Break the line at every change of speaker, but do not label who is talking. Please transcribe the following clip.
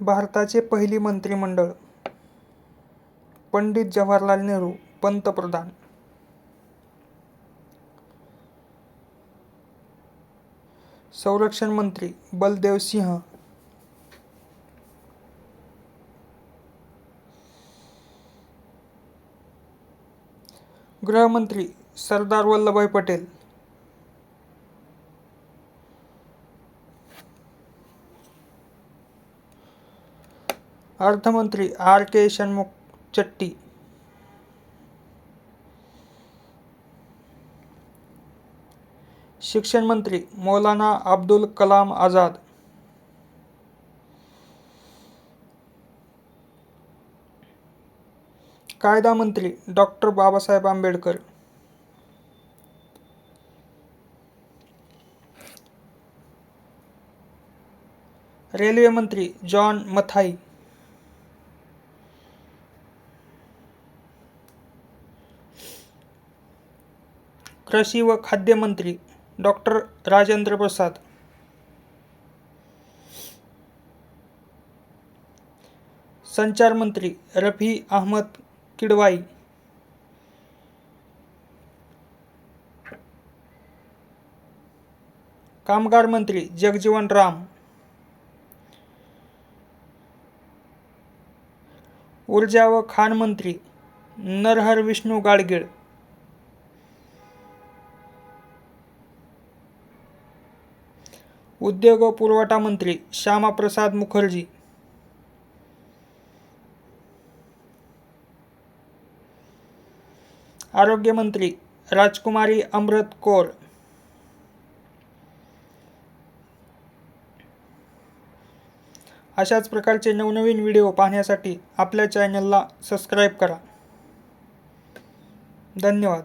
भारताचे पहिले मंत्रिमंडळ. पंडित जवाहरलाल नेहरू पंतप्रधान. संरक्षण मंत्री बलदेव सिंह. गृहमंत्री सरदार वल्लभभाई पटेल. अर्थमंत्री आर के शनमुख चट्टी। शिक्षण मंत्री मौलाना अब्दुल कलाम आज़ाद। कायदा मंत्री डॉक्टर बाबासाहेब आंबेडकर। रेल्वे मंत्री जॉन मथाई। कृषी व खाद्य मंत्री डॉक्टर राजेंद्र प्रसाद. संचार मंत्री रफी अहमद किडवाई. कामगार मंत्री जगजीवन राम. ऊर्जा व खाण मंत्री नरहर विष्णू गाडगीळ. उद्योग व पुरवठा मंत्री श्यामाप्रसाद मुखर्जी. आरोग्यमंत्री राजकुमारी अमृत कौर. अशाच प्रकारचे नवनवीन व्हिडिओ पाहण्यासाठी आपल्या चॅनलला सबस्क्राईब करा. धन्यवाद.